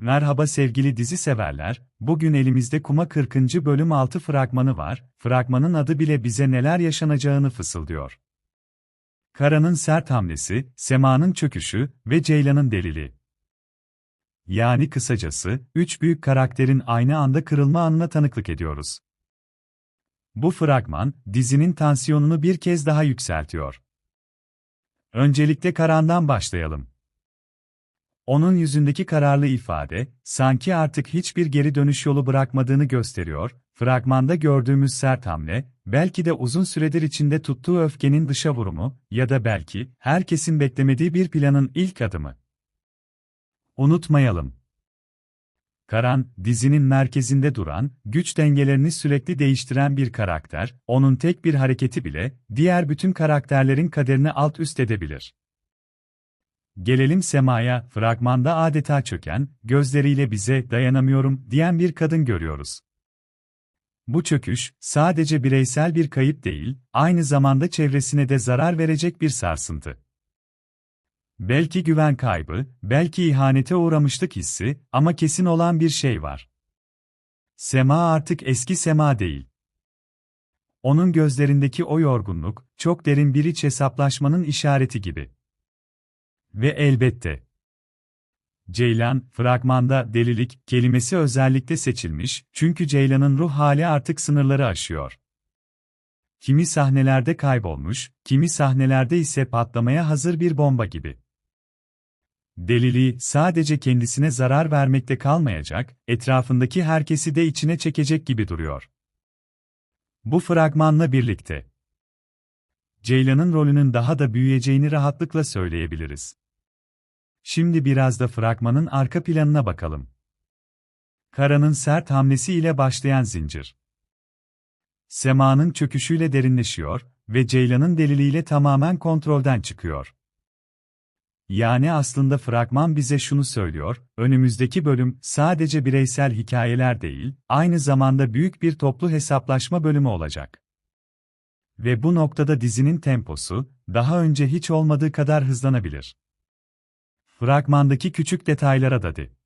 Merhaba sevgili dizi severler, bugün elimizde Kuma 40. bölüm 6 fragmanı var, fragmanın adı bile bize neler yaşanacağını fısıldıyor. Kara'nın sert hamlesi, Sema'nın çöküşü ve Ceylan'ın delili. Yani kısacası, üç büyük karakterin aynı anda kırılma anına tanıklık ediyoruz. Bu fragman, dizinin tansiyonunu bir kez daha yükseltiyor. Öncelikle Karan'dan başlayalım. Onun yüzündeki kararlı ifade, sanki artık hiçbir geri dönüş yolu bırakmadığını gösteriyor, fragmanda gördüğümüz sert hamle, belki de uzun süredir içinde tuttuğu öfkenin dışa vurumu, ya da belki, herkesin beklemediği bir planın ilk adımı. Unutmayalım. Karan, dizinin merkezinde duran, güç dengelerini sürekli değiştiren bir karakter, onun tek bir hareketi bile, diğer bütün karakterlerin kaderini alt üst edebilir. Gelelim Sema'ya, fragmanda adeta çöken, gözleriyle bize dayanamıyorum diyen bir kadın görüyoruz. Bu çöküş, sadece bireysel bir kayıp değil, aynı zamanda çevresine de zarar verecek bir sarsıntı. Belki güven kaybı, belki ihanete uğramışlık hissi ama kesin olan bir şey var. Sema artık eski Sema değil. Onun gözlerindeki o yorgunluk, çok derin bir iç hesaplaşmanın işareti gibi. Ve elbette. Ceylan, fragmanda delilik kelimesi özellikle seçilmiş çünkü Ceylan'ın ruh hali artık sınırları aşıyor. Kimi sahnelerde kaybolmuş, kimi sahnelerde ise patlamaya hazır bir bomba gibi. Deliliği sadece kendisine zarar vermekte kalmayacak, etrafındaki herkesi de içine çekecek gibi duruyor. Bu fragmanla birlikte Ceylan'ın rolünün daha da büyüyeceğini rahatlıkla söyleyebiliriz. Şimdi biraz da fragmanın arka planına bakalım. Kara'nın sert hamlesi ile başlayan zincir. Sema'nın çöküşüyle derinleşiyor ve Ceylan'ın deliliğiyle tamamen kontrolden çıkıyor. Yani aslında fragman bize şunu söylüyor, önümüzdeki bölüm sadece bireysel hikayeler değil, aynı zamanda büyük bir toplu hesaplaşma bölümü olacak. Ve bu noktada dizinin temposu, daha önce hiç olmadığı kadar hızlanabilir. Fragmandaki küçük detaylara dadı.